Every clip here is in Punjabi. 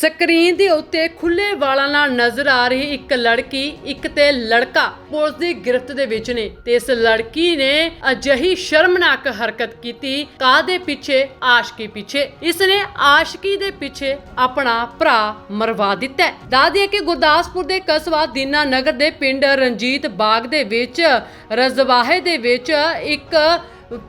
ਸਕਰੀਨ ਦੇ ਉੱਤੇ ਖੁੱਲੇ ਵਾਲਾਂ ਨਾਲ ਨਜ਼ਰ ਆ ਰਹੀ ਇੱਕ ਲੜਕੀ, ਇੱਕ ਤੇ ਲੜਕਾ ਪੁਲਿਸ ਦੀ ਗ੍ਰਿਫਤ ਦੇ ਵਿੱਚ ਨੇ ਤੇ ਇਸ ਲੜਕੀ ਨੇ ਅਜਿਹੀ ਸ਼ਰਮਨਾਕ ਹਰਕਤ ਕੀਤੀ ਕਾਦੇ ਪਿੱਛੇ? ਆਸ਼ਕੀ ਪਿੱਛੇ। ਇਸ ਨੇ ਆਸ਼ਕੀ ਦੇ ਪਿੱਛੇ ਆਪਣਾ ਭਰਾ ਮਰਵਾ ਦਿੱਤਾ ਹੈ। ਕਿ ਗੁਰਦਾਸਪੁਰ ਦੇ ਕਸਬਾ ਦੀਨਾ ਨਗਰ ਦੇ ਪਿੰਡ ਰਣਜੀਤ ਬਾਗ ਦੇ ਵਿੱਚ, ਰਜ਼ਵਾਹੇ ਦੇ ਵਿੱਚ ਇੱਕ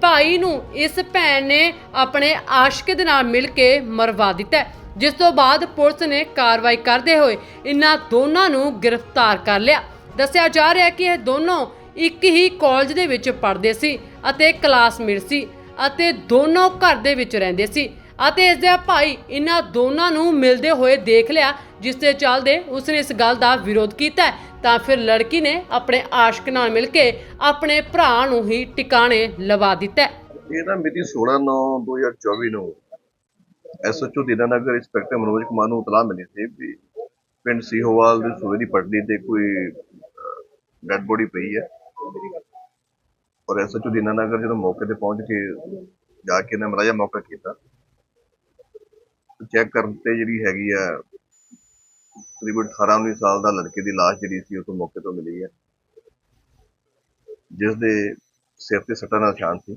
ਭਾਈ ਨੂੰ ਇਸ ਭੈਣ ਨੇ ਆਪਣੇ ਆਸ਼ਕ ਦੇ ਨਾਲ ਮਿਲ ਕੇ ਮਰਵਾ ਦਿੱਤਾ ਜਿਸ ਤੋਂ ਬਾਅਦ ਪੁਲਿਸ ਨੇ ਕਾਰਵਾਈ ਕਰਦੇ ਹੋਏ ਇਨ੍ਹਾਂ ਦੋਨਾਂ ਨੂੰ ਗ੍ਰਿਫਤਾਰ ਕਰ ਲਿਆ ਦੱਸਿਆ ਜਾ ਰਿਹਾ ਹੈ ਕਿ ਇਹ ਦੋਨੋਂ ਇੱਕ ਹੀ ਕਾਲਜ ਦੇ ਵਿੱਚ ਪੜ੍ਹਦੇ ਸੀ ਅਤੇ ਕਲਾਸਮੇਟ ਸੀ ਅਤੇ ਦੋਨੋਂ ਘਰ ਦੇ ਵਿੱਚ ਰਹਿੰਦੇ ਸੀ ਅਤੇ ਇਸ ਦੇ ਭਾਈ ਇਹਨਾਂ ਦੋਨਾਂ ਨੂੰ ਮਿਲਦੇ ਹੋਏ ਦੇਖ ਲਿਆ, ਜਿਸ ਦੇ ਚੱਲਦੇ ਉਸਨੇ ਇਸ ਗੱਲ ਦਾ ਵਿਰੋਧ ਕੀਤਾ ਤਾਂ ਫਿਰ ਲੜਕੀ ਨੇ ਆਪਣੇ ਆਸ਼ਕ ਨਾਲ ਮਿਲ ਕੇ ਆਪਣੇ ਭਰਾ ਨੂੰ ਹੀ ਟਿਕਾਣੇ ਲਵਾ ਦਿੱਤਾ ਹੈ। ਇਹ ਨਾ ਮਿਤੀ 16/9/2024 ਨੂੰ ਐਸਐਚਓ ਦੀਨਾਨਗਰ ਇੰਸਪੈਕਟਰ ਮਨੋਜ ਕੁਮਾਰ ਨੂੰ ਇਤਲਾਹ ਮਿਲੀ ਸੀ ਵੀ ਪਿੰਡ ਸੀਹੋਵਾਲ ਦੇ ਸੂਏ ਦੀ ਪਟੜੀ ਤੇ ਕੋਈ ਡੈਡ ਬੋਡੀ ਪਈ ਹੈ। ਔਰ ਐਸਐਚਓ ਦੀਨਾਨਗਰ ਜਦੋਂ ਮੌਕੇ ਤੇ ਪਹੁੰਚ ਕੇ ਜਾ ਕੇ ਨੇ ਮਰਾਜਾ ਮੌਕਾ ਕੀਤਾ ਚੈੱਕ ਕਰਨ ਤੇ ਜਿਹੜੀ ਹੈਗੀ ਆ, ਤਕਰੀਬਨ 18 19 ਸਾਲ ਦਾ ਲੜਕੇ ਦੀ ਲਾਸ਼ ਜਿਹੜੀ ਸੀ ਉਹ ਤੋਂ ਮੌਕੇ ਤੋਂ ਮਿਲੀ ਹੈ। ਜਿਸ ਦੇ ਸਿਰ ਤੇ ਸੱਟਾਂ ਦਾ ਨਿਸ਼ਾਨ ਸੀ।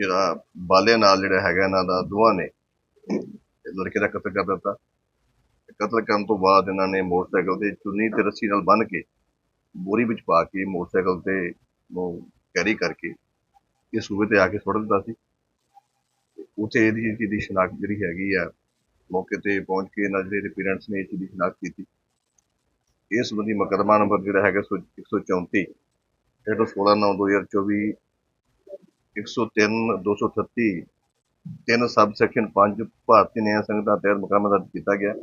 ਜਿਹੜਾ ਬਾਲੇ ਨਾਲ ਜਿਹੜਾ ਹੈਗਾ ਇਹਨਾਂ ਦਾ ਦੋਵਾਂ ਨੇ ਲੜਕੇ ਦਾ ਕਤਲ ਕਰ ਦਿੱਤਾ। ਕਤਲ ਕਰਨ ਤੋਂ ਬਾਅਦ ਇਹਨਾਂ ਨੇ ਮੋਟਰਸਾਈਕਲ ਤੇ ਚੁੰਨੀ ਤੇ ਰੱਸੀ ਨਾਲ ਬੰਨ੍ਹ ਕੇ ਬੋਰੀ ਵਿੱਚ ਪਾ ਕੇ ਮੋਟਰਸਾਈਕਲ ਤੇ ਉਹ ਕੈਰੀ ਕਰਕੇ ਇਹ ਸੂਬੇ ਤੇ ਆ ਕੇ ਸੁੱਟ ਦਿੱਤਾ ਸੀ। ਤੇ ਉੱਥੇ ਇਹਦੀ ਚੀਜ਼ ਦੀ ਸ਼ਨਾਖਤ ਜਿਹੜੀ ਹੈਗੀ ਆ, ਮੌਕੇ ਤੇ ਪਹੁੰਚ ਕੇ ਇਹਨਾਂ ਜਿਹੜੇ ਪੇਰੈਂਟਸ ਨੇ ਇਹ ਚੀਜ਼ ਦੀ ਸ਼ਨਾਖਤ ਕੀਤੀ। ਇਸ ਸੰਬੰਧੀ ਮੁਕੱਦਮਾ ਨੰਬਰ ਜਿਹੜਾ ਹੈਗਾ ਸੌ- 134 ਜਿਹੜਾ 16 9 2024 103 238 ਤਿੰਨ ਸਬ ਸੈਕਸ਼ਨ 5 ਭਾਰਤੀ ਨਿਆਂ ਸੰਹਿਤਾ ਤਹਿਤ ਮੁਕੱਦਮਾ ਦਰਜ ਕੀਤਾ ਗਿਆ।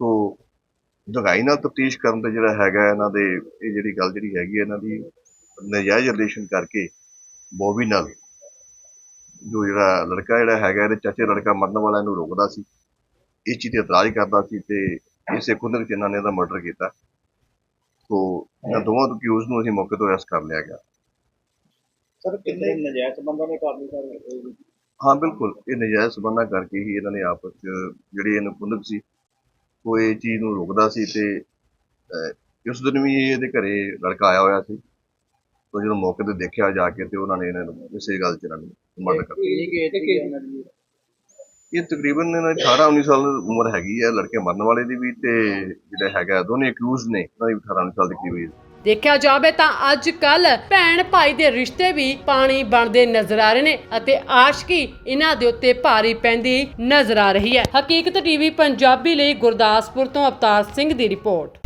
ਸੋ ਦਗਾਈ ਨਾਲ ਤਫਤੀਸ਼ ਕਰਨ ਤੇ ਜਿਹੜਾ ਹੈਗਾ, ਇਹਨਾਂ ਦੇ ਇਹ ਜਿਹੜੀ ਗੱਲ ਜਿਹੜੀ ਹੈਗੀ ਹੈ ਇਹਨਾਂ ਦੀ ਨਜਾਇਜ਼ ਰਿਲੇਸ਼ਨ ਕਰਕੇ ਬੋਬੀ ਨਾਲ ਜੋ ਜਿਹੜਾ ਲੜਕਾ ਜਿਹੜਾ ਹੈਗਾ, ਇਹਦੇ ਚਾਚੇ ਲੜਕਾ ਮਰਨ ਵਾਲਾ ਇਹਨੂੰ ਰੋਕਦਾ ਸੀ। ਇਸ ਚੀਜ਼ ਤੇ ਇਤਰਾਜ਼ ਕਰਦਾ ਸੀ ਤੇ ਇਸੇ ਕੁੰਦਕ ਚ ਇਹਨਾਂ ਨੇ ਇਹਦਾ ਮਰਡਰ ਕੀਤਾ। ਸੋ ਇਹਨਾਂ ਦੋਵਾਂ ਅਕਿਊਜ਼ ਨੂੰ ਅਸੀਂ ਮੌਕੇ ਤੋਂ ਅਰੈਸਟ ਕਰ ਲਿਆ ਗਿਆ। ਸਰ ਕਿੰਨੇ ਨਜਾਇਜ਼ ਬੰਦਾ ਨੇ ਕਾਰਵਾਈ ਕਰ ਹਾਂ ਬਿਲਕੁਲ। ਇਹ ਨਜਾਇਜ਼ ਸਬੰਧਾਂ ਕਰਕੇ ਹੀ ਇਹਨਾਂ ਨੇ ਆਪਸ ਚ ਜਿਹੜੀ ਇਹਨੂੰ ਕੁੰਦਕ ਸੀ ਇਹ ਚੀਜ਼ ਨੂੰ ਰੋਕਦਾ ਸੀ ਤੇ ਉਸ ਦਿਨ ਵੀ ਇਹਦੇ ਘਰੇ ਲੜਕਾ ਆਇਆ ਹੋਇਆ ਸੀ। ਤੋਂ ਜਦੋਂ ਮੌਕੇ ਤੇ ਦੇਖਿਆ ਜਾ ਕੇ ਤੇ ਉਹਨਾਂ ਨੇ ਇਹਨਾਂ ਨੂੰ ਇਸੇ ਗੱਲ ਚ ਇਹਨਾਂ ਨੂੰ ਮਰਡਰ ਕਰ ਕਿੰਨੀ ਕਿ ਏਜ ਕੀ ਉਹਨਾਂ ਦੀ ਇਹ ਤਕਰੀਬਨ ਇਹਨਾਂ ਦੀ 18 19 ਸਾਲ ਉਮਰ ਹੈਗੀ ਹੈ ਲੜਕੇ ਮਰਨ ਵਾਲੇ ਦੀ ਵੀ ਤੇ ਜਿਹੜਾ ਹੈਗਾ ਦੋਨੇ ਅਕਿਊਜ਼ ਨੇ। ਉਹਨਾਂ ਦੀ ਵੀ 18 19 ਸਾਲ ਦੀ ਕਰੀਬ age ਦੇਖਿਆ ਜਾਵੇ ਤਾਂ ਅੱਜ ਕੱਲ ਭੈਣ ਭਾਈ ਦੇ ਰਿਸ਼ਤੇ ਵੀ ਪਾਣੀ ਬਣਦੇ ਨਜ਼ਰ ਆ ਰਹੇ ਨੇ ਅਤੇ ਆਸ਼ਕੀ ਇਹਨਾਂ ਦੇ ਉੱਤੇ ਭਾਰੀ ਪੈਂਦੀ ਨਜ਼ਰ ਆ ਰਹੀ ਹੈ। ਹਕੀਕਤ ਟੀਵੀ ਪੰਜਾਬੀ ਲਈ ਗੁਰਦਾਸਪੁਰ ਤੋਂ ਅਵਤਾਰ ਸਿੰਘ ਦੀ ਰਿਪੋਰਟ।